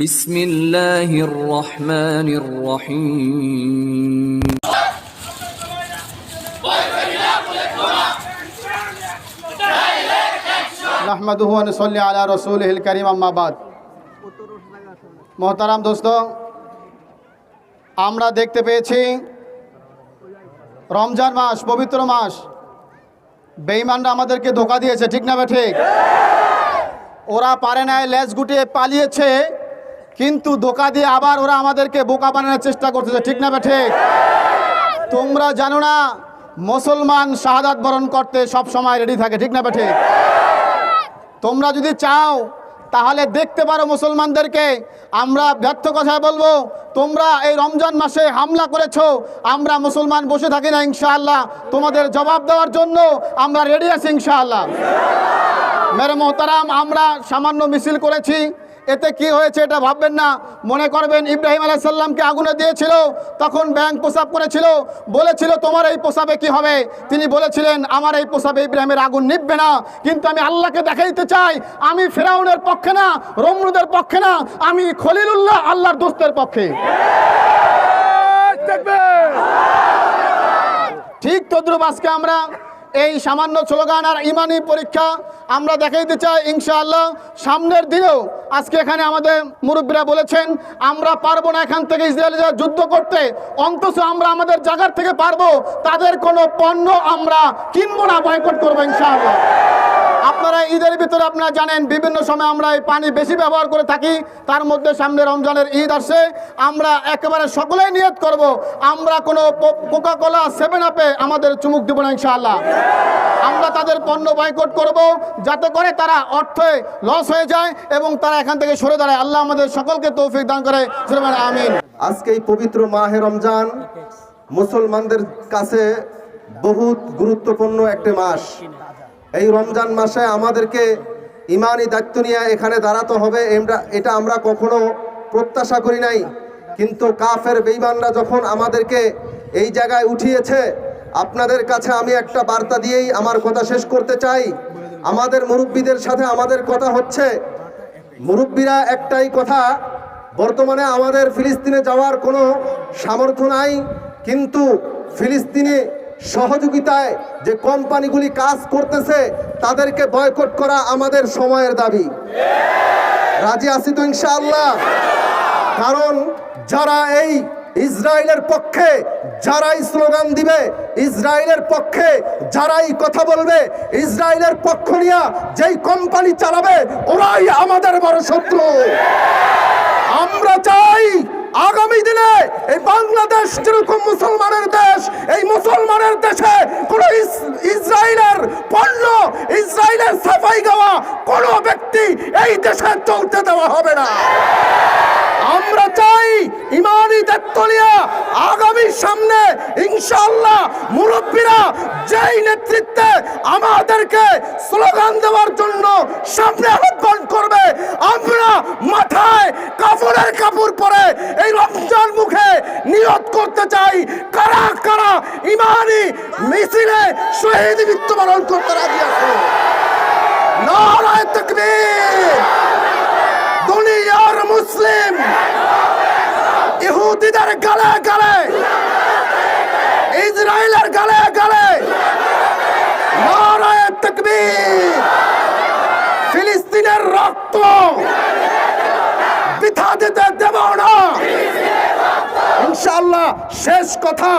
বিসমিল্লাহির রহমানির রহিম। নাহমাদুহু ওয়া সল্লি আলা রসুল কারীম, আম্মা বাদ। মোহতারাম দোস্ত, আমরা দেখতে পেয়েছি রমজান মাস, পবিত্র মাস। বেঈমানরা আমাদেরকে ধোকা দিয়েছে, ঠিক না ঠিক? ওরা পারে নাই, লেজ গুটিয়ে পালিয়েছে। কিন্তু ধোকা দিয়ে আবার ওরা আমাদেরকে বোকা বানানোর চেষ্টা করতেছে। ঠিক না ঠিক? তোমরা জানো না, মুসলমান শাহাদাত বরণ করতে সব সময় রেডি থাকে, ঠিক না ঠিক? তোমরা যদি চাও, তাহলে দেখতে পারো মুসলমানদেরকে। আমরা ব্যর্থ কথায় বলব, তোমরা এই রমজান মাসে হামলা করেছ, আমরা মুসলমান বসে থাকি না ইনশাআল্লাহ। তোমাদের জবাব দেওয়ার জন্য আমরা রেডি আছি ইনশাআল্লাহ। মেরে মোহতারাম, আমরা সামান্য মিছিল করেছি এতে কি হয়েছে এটা ভাববেন না। মনে করবেন ইব্রাহিম আলাইসাল্লামকে আগুনে দিয়েছিল তখন ব্যাংক প্রসাব করেছিল বলেছিল তোমার এই প্রসাবে কি হবে? তিনি বলেছিলেন আমার এই প্রসাবে ইব্রাহিমের আগুন নিববে না কিন্তু আমি আল্লাহকে দেখাইতে চাই। আমি ফেরাউনের পক্ষে না রমরুদের পক্ষে না আমি খলিলুল্লাহ আল্লাহর দোস্তের পক্ষে। ঠিক তদ্রুপ আজকে আমরা এই সামান্য স্লোগান আর ইমানি পরীক্ষা আমরা দেখাইতে চাই, ইনশাআল্লাহ। সামনের দিনেও আজকে এখানে আমাদের মুরব্বীরা বলেছেন, আমরা পারব না এখান থেকে ইসরায়েল যুদ্ধ করতে, অন্তত আমরা আমাদের জায়গার থেকে পারব, তাদের কোনো পণ্য আমরা কিনবো না, বয়কট করব, ইনশাআল্লাহ। আপনারা ঈদের ভিতরে আপনারা জানেন, বিভিন্ন সময় আমরা এই পানি বেশি ব্যবহার করে থাকি। তার মধ্যে সামনে রমজানের ঈদ আসছে। আমরা একেবারে সকলেই নিয়ত করব, আমরা কোনো কোকা কোলা সেভেন আপে আমাদের চুমুক দিব না ইনশাআল্লাহ। আমরা তাদের পণ্য বয়কট করব, যাতে করে তারা অর্থে লস হয়ে যায় এবং তারা এখান থেকে সরে দাঁড়ায়। আল্লাহ আমাদের সকলকে তৌফিক দান করে। আমিন। আজকে এই পবিত্র মাহে রমজান মুসলমানদের কাছে বহুত গুরুত্বপূর্ণ একটি মাস। এই রমজান মাসে আমাদেরকে ইমানি দায়িত্ব নিয়ে এখানে দাঁড়াতে হবে। এটা আমরা কখনো প্রত্যাশা করি নাই। কিন্তু কাফের বেইমানরা যখন আমাদেরকে এই জায়গায় উঠিয়েছে, আপনাদের কাছে আমি একটা বার্তা দিয়েই আমার কথা শেষ করতে চাই। আমাদের মুরব্বীদের সাথে আমাদের কথা হচ্ছে। মুরব্বীরা একটাই কথা, বর্তমানে আমাদের ফিলিস্তিনে যাওয়ার কোনো সামর্থ্য নাই, কিন্তু ফিলিস্তিনে সহযোগিতায় যে কোম্পানিগুলি কাজ করতেছে, তাদেরকে বয়কট করা আমাদের সময়ের দাবি। রাজি আছি তো ইনশাআল্লাহ? কারণ যারা এই ইসরায়েলের পক্ষে যারাই স্লোগান দিবে, ইসরায়েলের পক্ষে যারাই কথা বলবে, ইসরায়েলের পক্ষ নিয়ে যেই কোম্পানি চালাবে, ওরাই আমাদের বড় শত্রু। আমরা চাই আগামী দিনে এই বাংলাদেশ যেরকম মুসলমানের দেশ, এই মুসলমানের দেশে কোন ইসরায়েলের পণ্য, ইসরায়েলের সাফাই গাওয়া কোন ব্যক্তি এই দেশে চলতে দেওয়া হবে না। আমরা চাই ইমানি দায়িত্ব নিয়ে আগামী সামনে ইনশাআল্লাহ মুরব্বীরা যেই নেতৃত্বে আমাদেরকে স্লোগান দেওয়ার জন্য সামনে আহ্বান করবে, আমরা মাথায় কাপড়ের কাপড় পরে এই রমজান মুখে নিয়ত করতে চাই। কারা কারা ইমানি মিছিলে শহীদ মৃত্যুবরণ করতে রাজি আছে? নারায় তকবীর! দুনিয়ার মুসলিম। ইহুদিদের গালে গালে। ইসরায়েলের গালে গালে। ফিলিস্তিনের রক্ত। বৃথা দিতে দেব না ইনশাআল্লাহ শেষ কথা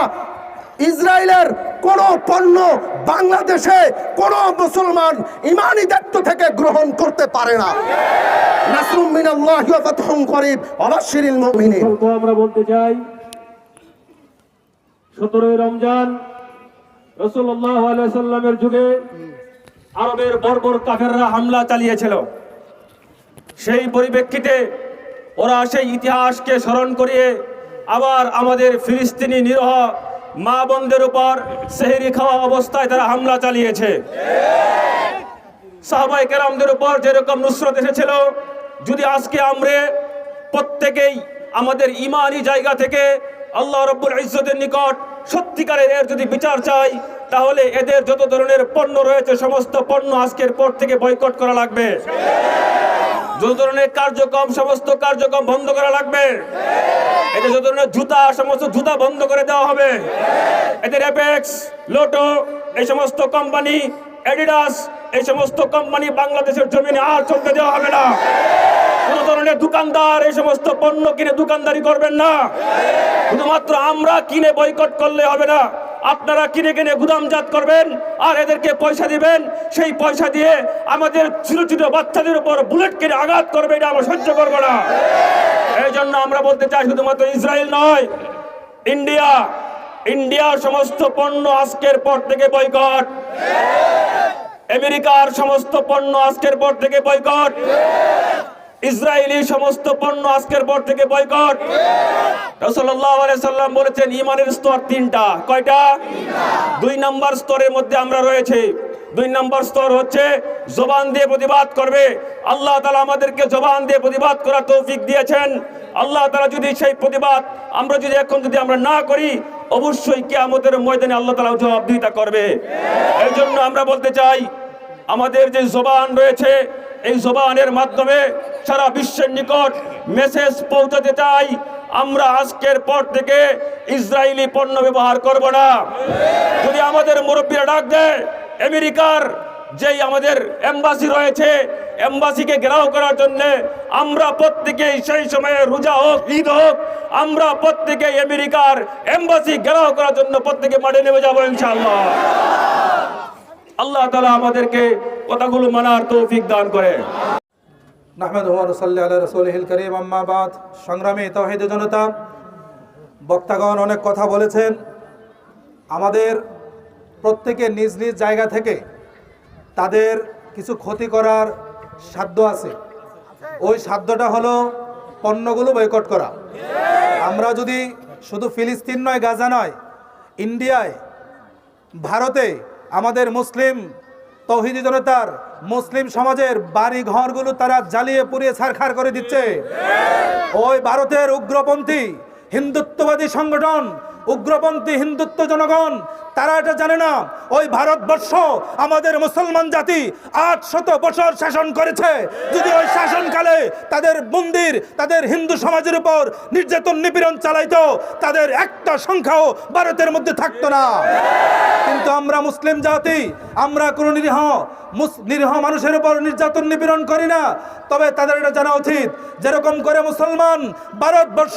ইসরায়েলের কোন পণ্য বাংলাদেশে কোন মুসলমান ইমানি দায়িত্ব থেকে গ্রহণ করতে পারে না। আমরা বলতে চাই, সতেরোই রমজান রসুল্লাহ সাল্লামের যুগে আরবের বর্বর কাফেররা হামলা চালিয়েছিল। সেই পরিপ্রেক্ষিতে ওরা সেই ইতিহাসকে স্মরণ করিয়ে আবার আমাদের ফিলিস্তিনি নিরহ মা বোনদের উপর সেহেরি খাওয়া অবস্থায় তারা হামলা চালিয়েছে। সাহাবাই কেরামদের উপর যেরকম নুসরত এসেছিল, যদি আজকে আমরা প্রত্যেকেই আমাদের ইমানি জায়গা থেকে আল্লাহ রব্বুল ইজ্জতের নিকট সত্যিকারের এর যদি বিচার চাই, তাহলে এদের যত ধরনের পণ্য রয়েছে, সমস্ত পণ্য আজকের পর থেকে বয়কট করা লাগবে। যত ধরনের কার্যক্রম, সমস্ত কার্যক্রম বন্ধ করা লাগবে। এতে যত ধরনের জুতা, সমস্ত জুতা বন্ধ করে দেওয়া হবে। এতে রেপেক্স লোটো এই সমস্ত কোম্পানি এডিডাস এই সমস্ত কোম্পানি বাংলাদেশের জমিনে আর চলতে দেওয়া হবে না। কোন ধরনের দোকানদার এই সমস্ত পণ্য কিনে দোকানদারি করবেন না। শুধুমাত্র আমরা কিনে বয়কট করলে হবে না। আপনারা কিনে কিনে গুদামজাত করবেন আর এদেরকে পয়সা দিবেন। সেই পয়সা দিয়ে আমাদের ছোট ছোট বাচ্চাদের উপর বুলেট কিনে আঘাত করবে, এটা আমরা সহ্য করব না। এই জন্য আমরা বলতে চাই শুধুমাত্র ইসরায়েল নয়, ইন্ডিয়া ইন্ডিয়ার সমস্ত পণ্য আজকের পর থেকে বয়কট। আমেরিকার সমস্ত পণ্য আজকের পর থেকে বয়কট। ইসরায়েলি সমস্ত পণ্য আজকের পর থেকে বয়কট। রসল্লাহ সাল্লাম বলেছেন ইমানের স্তর তিনটা। কয়টা? দুই নম্বর স্তরের মধ্যে আমরা রয়েছে। দুই নম্বর স্তর হচ্ছে জবান দিয়ে প্রতিবাদ করবে। আল্লাহ তালা আমাদেরকে জবান দিয়ে প্রতিবাদ করার তৌফিক দিয়েছেন। আল্লাহ তালা যদি সেই প্রতিবাদ আমরা যদি এখন যদি আমরা না করি অবশ্যই কে আমাদের ময়দানে আল্লাহ তালা জবাবদিহিতা করবে। এই জন্য আমরা বলতে চাই আমাদের যে জবান রয়েছে এই জবানের মাধ্যমে সারা বিশ্বের নিকট মেসেজ পৌঁছাতে চাই, আমরা আজকের পর থেকে ইসরায়েলি পণ্য ব্যবহার করব না। যদি আমাদের মুরব্বীরা ডাক দেয়, আমেরিকার যেই আমাদের এম্বাসি রয়েছে এম্বাসিকে ঘেরাও করার জন্য আমরা প্রত্যেকেই সেই সময়ে রোজা হোক, ঈদ হোক, আমরা প্রত্যেকে আমেরিকার এম্বাসি ঘেরাও করার জন্য প্রত্যেকে মাঠে নেমে যাব ইনশাআল্লাহ। আল্লাহ তালা আমাদেরকে কথাগুলো মানার তৌফিক দান করে নাহমেদ রসল্লি আল্লাহ রসুলহিল করিম আম্মাবাদ সংগ্রামী তহিদ জনতা, বক্তাগণ অনেক কথা বলেছেন। আমাদের প্রত্যেকের নিজ নিজ জায়গা থেকে তাদের কিছু ক্ষতি করার সাধ্য আছে। ওই সাধ্যটা হলো পণ্যগুলো বয়কট করা। আমরা যদি শুধু ফিলিস্তিন নয়, গাজা নয়, ইন্ডিয়ায়, ভারতে আমাদের মুসলিম তৌহিদি জনতার মুসলিম সমাজের বাড়ি ঘরগুলো তারা জ্বালিয়ে পুড়িয়ে ছারখার করে দিচ্ছে। ওই ভারতের উগ্রপন্থী হিন্দুত্ববাদী সংগঠন, উগ্রপন্থী হিন্দুত্ব জনগণ তারা এটা জানে না। ওই ভারতবর্ষ, আমাদের মুসলমান জাতি আট শত বছর শাসন করেছে। যদি ওই শাসনকালে তাদের মন্দির, তাদের হিন্দু সমাজের উপর নির্যাতন, নিপীড়ন চালাইতো, তাদের একটা সংখ্যাও ভারতের মধ্যে থাকতো না। কিন্তু আমরা মুসলিম জাতি, আমরা কোনো নিরীহ নিরীহ মানুষের উপর নির্যাতন, নিপীড়ন করি না। তবে তাদের এটা জানা উচিত। যেরকম করে মুসলমান ভারতবর্ষ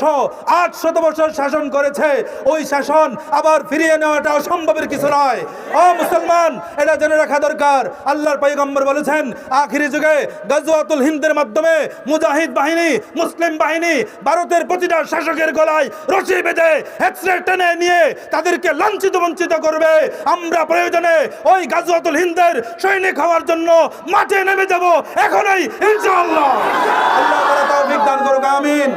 আট শত বছর শাসন করেছে, ওই শাসন আবার ফিরিয়ে নেওয়াটা অসম্ভবের কিছু নয়। ও মুসলমান এটা জেনে রাখা দরকার। আল্লাহর পৈগম্বর বলেছেন আখিরি যুগে গজওয়াতুল হিন্দের মাধ্যমে মুজাহিদ বাহিনী মুসলিম বাহিনী ভারতের প্রতিটা শাসকের গলায় রশি বেঁধে এক্সরে টেনে নিয়ে তাদেরকে লাঞ্ছিত বঞ্চিত করবে। আমরা প্রয়োজনে ওই গাজওয়াতুল হিন্দের সৈনিক হওয়ার জন্য মাঠে নেমে যাব এখনই ইনশাআল্লাহ। আল্লাহ তাআলা তৌফিক দান করুক আমিন।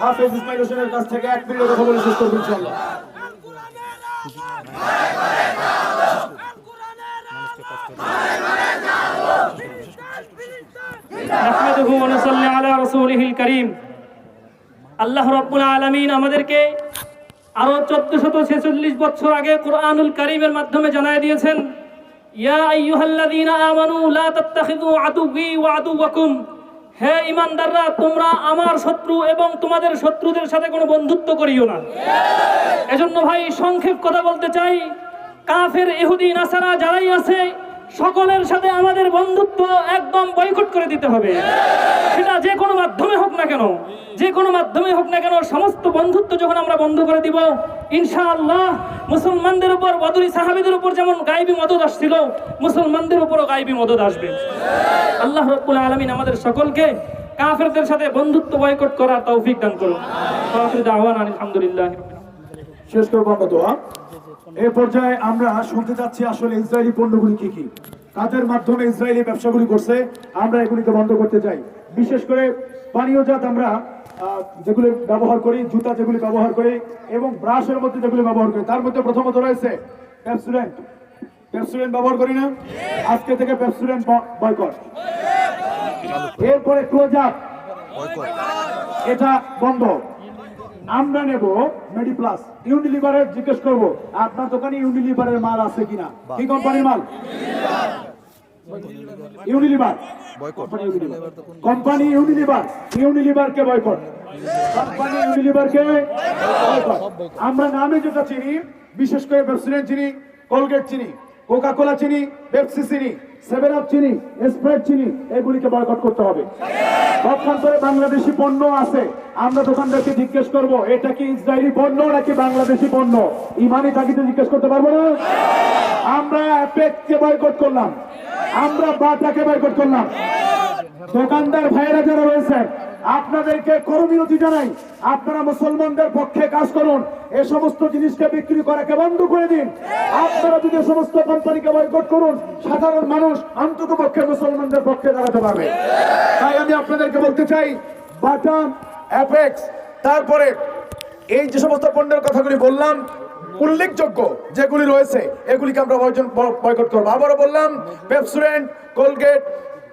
হাফেজ ইসমাইল হোসেনের কাছ থেকে এক মিনিট কথা বলে শেষ করব আল্লাহ রাব্বুল আলামিন আমাদেরকে 1446 বছর আগে কোরআনুল কারীমের মাধ্যমে জানায় দিয়েছেন, ইয়া হে ইমানদাররা, তোমরা আমার শত্রু এবং তোমাদের শত্রুদের সাথে কোনো বন্ধুত্ব করিও না। এজন্য ভাই, সংক্ষেপ কথা বলতে চাই। কাফের, ইহুদি, নাসারা যারাই আছে সকলের সাথে আমাদের বন্ধুত্ব একদম বয়কট করে দিতে হবে। সেটা যে কোনো মাধ্যমে হোক না কেন, যে কোনো মাধ্যমে হোক না কেন, সমস্ত বন্ধুত্ব যখন আমরা বন্ধ করে দিব, ইনশাআল্লাহ মুসলমানদের উপর, বদরি সাহাবিদের উপর যেমন গাইবি মদত আসছিল, মুসলমানদের উপরও গাইবি মদত আসবে। আল্লাহ রব্বুল আলমিন আমাদের সকলকে কাফেরদের সাথে বন্ধুত্ব বয়কট করার তৌফিক দান করুন। আলহামদুলিল্লাহ। শেষ করব এই পর্যায়ে আমরা শুনতে যাচ্ছি আসলে ইসরায়েলি পণ্যগুলি কি কি। কাদের মাধ্যমে ইসরায়েলি ব্যবসাগুলি করছে আমরা এগুলিকে বন্ধ করতে চাই। বিশেষ করে পানীয় জাত আমরা যেগুলি ব্যবহার করি জুতা যেগুলি ব্যবহার করি এবং ব্রাশের মধ্যে যেগুলি ব্যবহার করি তার মধ্যে প্রথমত রয়েছে পেপসুডেন্ট। পেপসুডেন্ট ব্যবহার করি না? আজকে থেকে পেপসুডেন্ট বয়কট। এরপরে ক্লোজ আপ এটা বন্ধ। আমরা নেব মেডি প্লাস ইউনিলিভারের জিজ্ঞেস করব আপনার দোকানে ইউনিলিভারের মাল আছে কিনা? কি কোম্পানির মাল? ইউনিলিভার কোম্পানি ইউনিলিভার ইউনিলিভারকে বয়কট কোম্পানি ইউনিলিভারকে বয়কট আমরা নামে যেটা চিনি বিশেষ করে প্রেসিডেন্ট চিনি কোলগেট চিনি কোকা কোলা চিনি পেপসি চিনি সেভেন আপ চিনি স্প্রাইট চিনি এগুলিকে বয়কট করতে হবে। পক্ষান্তরে বাংলাদেশি পণ্য আছে। আমরা দোকানদারকে জিজ্ঞেস করব, এটা কি ইসরায়েলি পণ্য নাকি বাংলাদেশি পণ্য? ইমানি তাগিদে জিজ্ঞেস করতে পারব না? আমরা অ্যাপেককে বয়কট করলাম। আমরা বাটাকে বয়কট করলাম। দোকানদার ভাইয়েরা যারা রয়েছেন, আপনাদেরকে করমিনতি জানাই, আপনারা মুসলমানদের পক্ষে কাজ করুন। এ সমস্ত জিনিসকে বিক্রি করাকে বন্ধ করে দিন। আপনারা যদি সমস্ত কোম্পানিকে বয়কট করুন, সাধারণ মানুষ অন্তত পক্ষে মুসলমানদের পক্ষে দাঁড়াতে পারবে। তাই আমি আপনাদেরকে বলতে চাই, বাটাম, অ্যাপেক্স, তারপরে এই যে সমস্ত পণ্যের কথাগুলি বললাম, উল্লেখযোগ্য যেগুলি রয়েছে, এগুলিকে আমরা বয়কট করব। আবারও বললাম পেপসুরেন্ট কোলগেট,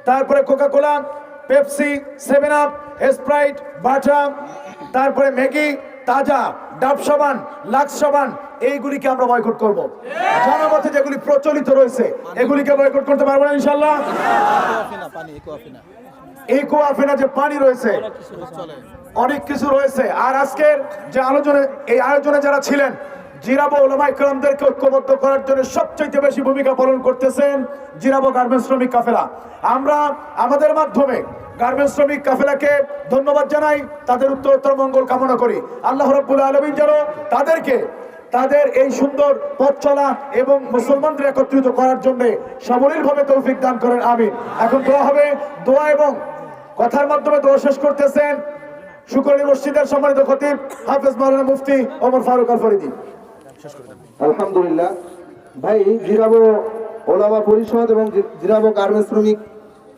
তারপরে Coca Cola Pepsi, seven up, Sprite Bata তারপরে ম্যাগি তাজা, ডাব সাবান লাক্স সাবান এইগুলিকে আমরা বয়কট করব। জানা মতে যেগুলি প্রচলিত রয়েছে, এগুলিকে বয়কট করতে পারব না ইনশাল্লাহ ইকো আফেনা যে পানি রয়েছে, অনেক কিছু রয়েছে। আর আজকের যে আলোচনা, এই আয়োজনে যারা ছিলেন, জিরাবো ওলামা ইকরামদেরকে ঐক্যবদ্ধ করার জন্য সবচেয়ে বেশি ভূমিকা পালন করতেছেন জিরাবো গার্মেন্টস শ্রমিক কাফেলা। আমরা আমাদের মাধ্যমে গার্মেন্টস শ্রমিক কাফেলাকে ধন্যবাদ জানাই, তাদের উত্তরোত্তর মঙ্গল কামনা করি। আল্লাহ রব্বুল আলমিন যেন তাদেরকে তাদের এই সুন্দর পথ চলা এবং মুসলমানদের একত্রিত করার জন্য সাবলীলভাবে তৌফিক দান করেন, আমিন। এখন দোয়া হবে, দোয়া এবং কথার মাধ্যমে দোয়া শেষ করতেছেন শুকরী মসজিদের সম্মানিত খতিব হাফেজ মাওলানা মুফতি ওমর ফারুক আল ফরিদি আলহামদুলিল্লাহ। ভাই, জিরাবো ওলামা পরিষদ এবং জিরাবো গার্মেন্টস শ্রমিক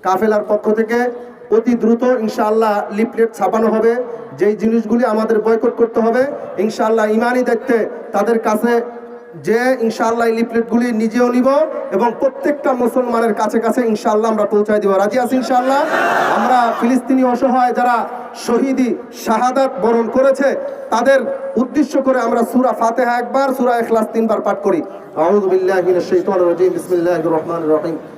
কাফেলার পক্ষ থেকে অতি দ্রুত ইনশাআল্লাহ লিফলেট ছাপানো হবে। যেই জিনিসগুলি আমাদের বয়কট করতে হবে, ইনশাআল্লাহ ইমানি দেখতে তাদের কাছে যে ইনশাআল্লাহ এই লিফলেটগুলি নিজেও নিব এবং প্রত্যেকটা মুসলমানের কাছে কাছে ইনশাআল্লাহ আমরা পৌঁছায় দিব। রাজি আছি ইনশাআল্লাহ? আমরা ফিলিস্তিনি অসহায় যারা শহীদি শাহাদাত বরণ করেছে, তাদের উদ্দেশ্য করে আমরা সুরা ফাতিহা একবার, সূরা ইখলাস তিনবার পাঠ করি। রাজিম। বিসমিল্লাহির রহমানির রহিম।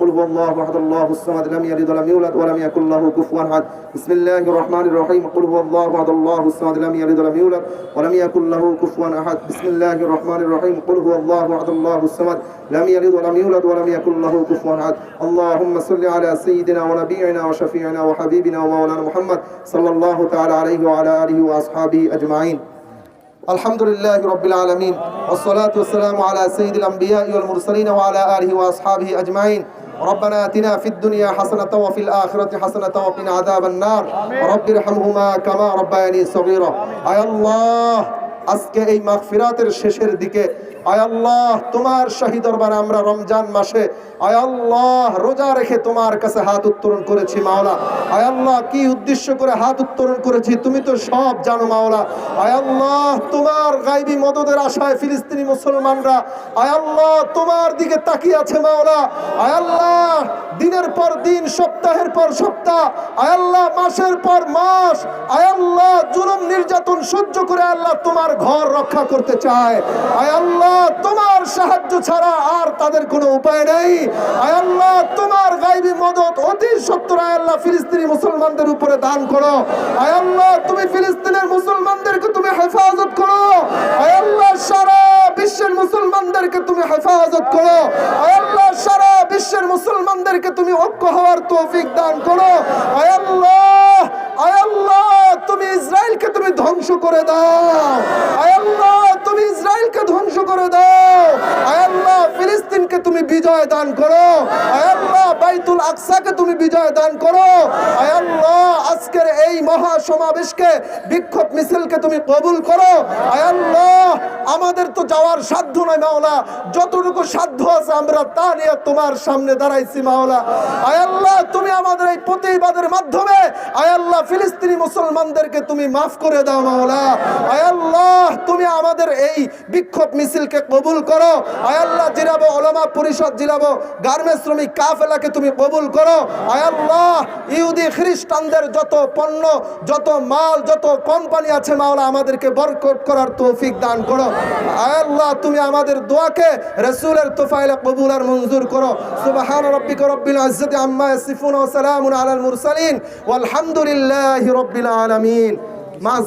قل هو الله أحد الله الصمد لم يلد ولم يولد ولم يكن له كفوا أحد. بسم الله الرحمن الرحيم. قل هو الله أحد الله الصمد لم يلد ولم يولد ولم يكن له كفوا أحد. بسم الله الرحمن الرحيم. قل هو الله أحد الله الصمد لم يلد ولم يولد ولم يكن له كفوا أحد. اللهم صل على سيدنا ونبينا وشفيعنا وحبيبنا ومولانا محمد صلى الله تعالى عليه وعلى آله وأصحابه أجمعين. الحمد لله رب العالمين والصلاة والسلام على سيد الأنبياء والمرسلين وعلى آله وأصحابه أجمعين. ربنا آتنا في الدنيا حسنة وفي الآخرة حسنة وقنا عذاب النار رب ارحمهما كما ربياني صغيرا أي الله আজকে এই মাগফিরাতের শেষের দিকে আয় আল্লাহ, তোমার শাহী দরবার আমরা রমজান মাসে আয় আল্লাহ, রোজা রেখে তোমার কাছে হাত উত্তোলন করেছি মাওলা। আয় আল্লাহ, কি উদ্দেশ্য করে হাত উত্তোলন করেছি তুমি তো সব জানো মাওলা। আয় আল্লাহ, তোমার গাইবি মদদের আশায় ফিলিস্তিনি মুসলমানরা, আয় আল্লাহ, তোমার দিকে তাকিয়ে আছে মাওলা। আয় আল্লাহ, দিনের পর দিন, সপ্তাহের পর সপ্তাহ, আয় আল্লাহ, মাসের পর মাস, আয় আল্লাহ, জুলুম, নির্যাতন সহ্য করে আল্লাহ তোমার ঘর রক্ষা করতে চায়। আয় আল্লাহ তোমার সাহায্য ছাড়া আর তাদের কোনো উপায় নেই। আল্লাহ, তোমার গাইবি মদত অতি সত্তর। আয় আল্লাহ, ফিলিস্তিনি মুসলমানদের উপরে দান করো। আয় আল্লাহ, তুমি ফিলিস্তিনের মুসলমানদেরকে তুমি হেফাজত করো। আয় আল্লাহ, সারা বিশ্বের মুসলমানদেরকে তুমি হেফাজত করো। আয় আল্লাহ, সারা বিশ্বের মুসলমানদেরকে তুমি ঐক্য হওয়ার তৌফিক দান করো। আয় আল্লাহ আয় আল্লাহ, তুমি ইসরায়েলকে তুমি ধ্বংস করে দাও। আয় আল্লাহ, তুমি ইসরায়েলকে ধ্বংস করে দাও আয় আল্লাহ ফিলিস্তিনকে তুমি বিজয় দান করো। আল্লাহ, বাইতুল আকসাকে তুমি বিজয় দান করো। আল্লাহ, আজকের এই মহা সমাবেশকে বিক্ষোভ মিছিলকে তুমি কবুল করো। আল্লাহ, আমাদের তো যাওয়ার সাধ্য নয় মাওলা। যতটুকু সাধ্য আছে আমরা তা নিয়ে তোমার সামনে দাঁড়াইছি মাওলা। আয় আল্লাহ, তুমি আমাদের এই প্রতিবাদের মাধ্যমে আয় আল্লাহ, ফিলিস্তিনি মুসলমানদেরকে তুমি মাফ করে দাও মাওলা। আয় আল্লাহ, তুমি আমাদের এই বিক্ষোভ মিছিলকে কবুল করো। আয় আল্লাহ জিরাব, ওলামা পরিষদ জিলাবো গার্মেন্টস শ্রমিক কাফেলাকে তুমি কবুল করো। আয় আল্লাহ, ইহুদি খ্রিস্টানদের যত পণ্য, যত মাল, যত কোম্পানি আছে মাওলা, আমাদেরকে বরকট করার তৌফিক দান করো। আয় আল্লাহ, তুমি আমাদের দোয়াকে রসুলের তোফাইলে কবুল আর মঞ্জুর করো। সুবহান রব্বিকা রব্বিল ইজ্জতি আম্মা ইয়াসিফুন ওয়া সালামুন আলাল মুরসালিন। ওয়ালহামদুলিল্লাহি রব্বিল আলামিন। মা